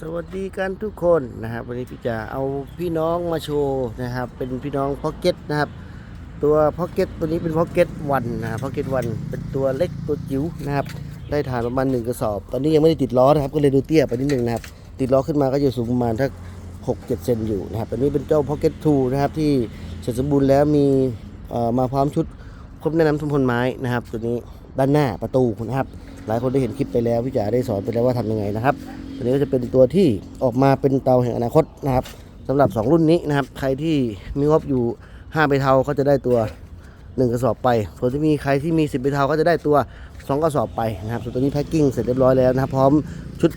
สวัสดีกันทุกคนนะครับ วันนี้พี่จะเอาพี่น้องมาโชว์นะครับ เป็นพี่น้องพ็อกเก็ตนะครับ ตัวพ็อกเก็ตตัวนี้เป็นพ็อกเก็ตวันนะครับพ็อกเก็ตวันเป็นตัวเล็กตัวจิ๋วนะครับ ได้ฐานประมาณหนึ่งกระสอบ ตอนนี้ยังไม่ได้ติดล้อนะครับ ก็เลยดูเตี้ยไปนิดนึงนะครับ ติดล้อขึ้นมาก็จะสูงประมาณทักหกเจ็ดเซนอยู่นะครับตัวนี้เป็นเจ้าพ็อกเก็ตทูนะครับที่เสร็จสมบูรณ์แล้วมีมาพร้อมชุดครบแนะนำทุมพลไม้นะครับ ตัวนี้ด้านหน้าประตูนะครับ หลายคนได้เห็นคลิปไปแล้วพี่จ๋าได้สอนไปแล้วว่าทำยังไงนะครับตัวนี้ก็จะเป็นตัวที่ออกมาเป็นเตาแห่งอนาคตนะครับสำหรับ 2 รุ่นนี้นะครับ ใครที่มีงบอยู่5ใบเทาก็จะได้ตัว 1 กระสอบไป ส่วนที่มีใครที่มี 10ใบเทาก็จะได้ตัว 2 กระสอบไปนะครับ ส่วนตัวนี้แพ็คกิ้งเสร็จเรียบร้อยแล้วนะครับ พร้อมชุด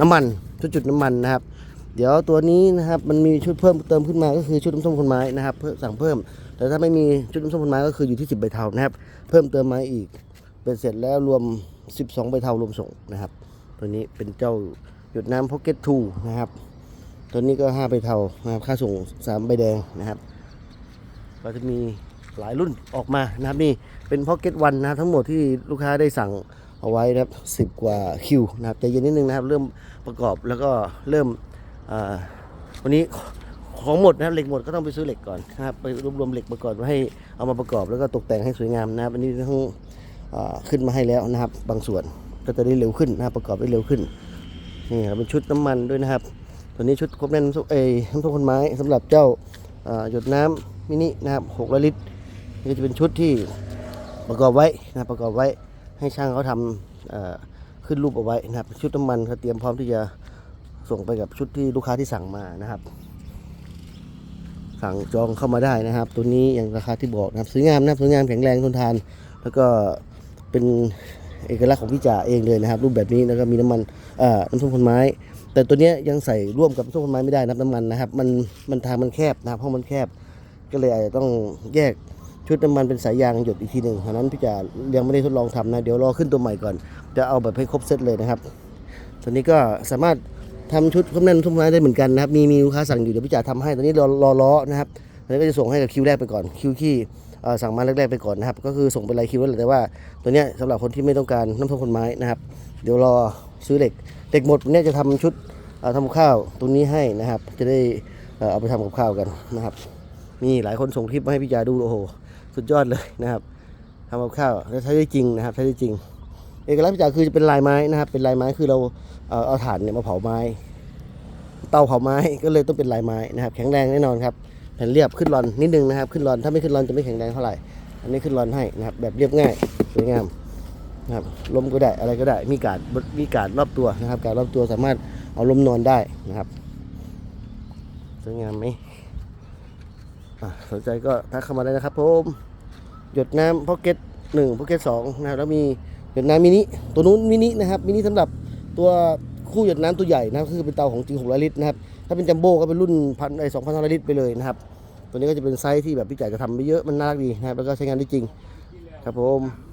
น้ำมันชุดจุดน้ำมันนะครับ เดี๋ยวตัวนี้นะครับมันมีชุดเพิ่มเติมขึ้นมาก็คือชุดน้ำส้มคนไม้นะครับเพิ่มสั่งเพิ่ม แต่ถ้าไม่มีชุดน้ำส้มคนไม้ก็คืออยู่ที่ 10ใบเทานะครับ เพิ่มเติมมาอีก เป็นเสร็จแล้วรวม 12 ใบเทารวมส่งนะครับ ตัวนี้เป็นเจ้าหยดน้ำพ็อกเก็ตทูนะครับ ตัวนี้ก็ 5 ใบเทานะครับค่าส่ง 3 ใบแดงนะครับ ก็จะมีหลายรุ่นออกมานะครับนี่เป็นพ็อกเก็ตวันนะครับทั้งหมดที่ลูกค้าได้สั่งเอาไว้นะครับสิบกว่าคิวนะครับใจเย็นนิดนึงนะครับ เริ่มประกอบแล้วก็เริ่มวันนี้ของหมดนะครับเหล็กหมดก็ต้องไปซื้อเหล็กก่อนนะครับไปรวบรวมเหล็กมาก่อนให้เอามาประกอบแล้วก็ตกแต่งให้สวยงามนะครับอันนี้ทั้ง ขึ้นมาให้แล้วนะครับ บางส่วนก็จะได้เร็วขึ้นนะครับประกอบได้เร็วขึ้นนี่ครับเป็นชุดน้ำมันด้วยนะครับ ตัวนี้ชุดครบแน่นน้ำส้มเอยน้ำส้มคนไม้สำหรับเจ้าหยดน้ำมินินะครับ6ลิตรนี่ก็จะเป็นชุดที่ประกอบไว้นะรประกอบไว้ให้ช่างเขาทำเอ่อขึ้นรูปเอาไว้นะครับ ชุดน้ำมันเขาเตรียมพร้อมที่จะส่งไปกับชุดที่ลูกค้าที่สั่งมานะครับ สั่งจองเข้ามาได้นะครับ ตัวนี้อย่างราคาที่บอกนะครับสวยงามนะสวยงามแข็งแรงทนทาน แล้วก็ เป็นเอกลักษณ์ของพี่จ่าเองเลยนะครับ รูปแบบนี้แล้วก็มีน้ำมันอ่อน้ำส้มคนไม้ แต่ตัวนี้ยังใส่ร่วมกับน้ำส้มคนไม้ไม่ได้นะครับน้ำมันนะครับ มันมันทางมันแคบนะครับห้องมันแคบ ก็เลยอาจจะต้องแยกชุดน้ำมันเป็นสายยางหยดอีกทีหนึ่งฉะนั้นพี่จ่ายังไม่ได้ทดลองทำนะ เดี๋ยวรอขึ้นตัวใหม่ก่อน จะเอาแบบให้ครบเซตเลยนะครับตัวนี้ก็สามารถทำชุดครบแน่นทุกไม้ได้เหมือนกันนะครับ มีมีลูกค้าสั่งอยู่เดี๋ยวพี่จ๋าทำให้ตอนนี้รอรอล้อนะครับตอนนี้ก็จะส่งให้กับคิวแรกไปก่อนคิวที่ สั่งมาแรกๆไปก่อนนะครับ ก็คือส่งเป็นรายคิวแล้วแต่ว่าตัวเนี้ยสำหรับคนที่ไม่ต้องการน้ำส้มคนไม้นะครับ เดี๋ยวรอซื้อเหล็กเหล็กหมดเนี่ยจะทำชุดทำกับข้าวตรงนี้ให้นะครับ จะได้เอาไปทำกับข้าวกันนะครับมีหลายคนส่งคลิปมาให้พี่จ๋าดูโอ้โหสุดยอดเลยนะครับทำกับข้าวแล้วใช้ได้จริงนะครับใช้ได้จริง เอกลักษณ์พี่จ๋าคือจะเป็นลายไม้นะครับ เป็นลายไม้คือเราเอ่อเอาถ่านเนี่ยมาเผาไม้ เตาเผาไม้ก็เลยต้องเป็นลายไม้นะครับ แข็งแรงแน่นอนครับ ผ่นเรียบขึ้นรอนนิดนึงนะครับ ขึ้นรอนถ้าไม่ขึ้นรอนจะไม่แข็งแรงเท่าไหร่ อันนี้ขึ้นรอนให้นะครับ แบบเรียบง่ายสวยงามนะครับลมก็ได้อะไรก็ได้มีการมีการรอบตัวนะครับ การรอบตัวสามารถเอาลมนอนได้นะครับสวยงามไหมสนใจก็ทักเข้ามาได้นะครับผมหยดน้ำพ็อกเก็ตหนึ่งพ็อกเก็ตสองนะครับแล้วมีหยดน้ำมินิตัวนู้นมินินะครับมินิสำหรับตัว คู่หยดน้ำตัวใหญ่นะครับคือเป็นเตาของจริง600ลิตรนะครับถ้าเป็นจัมโบ้ก็เป็นรุ่นพันไอสองพันลิตรไปเลยนะครับตัวนี้ก็จะเป็นไซส์ที่แบบพี่จ่ายจะทำไม่เยอะมันน่ารักดีนะครับแล้วก็ใช้งานได้จริงครับผม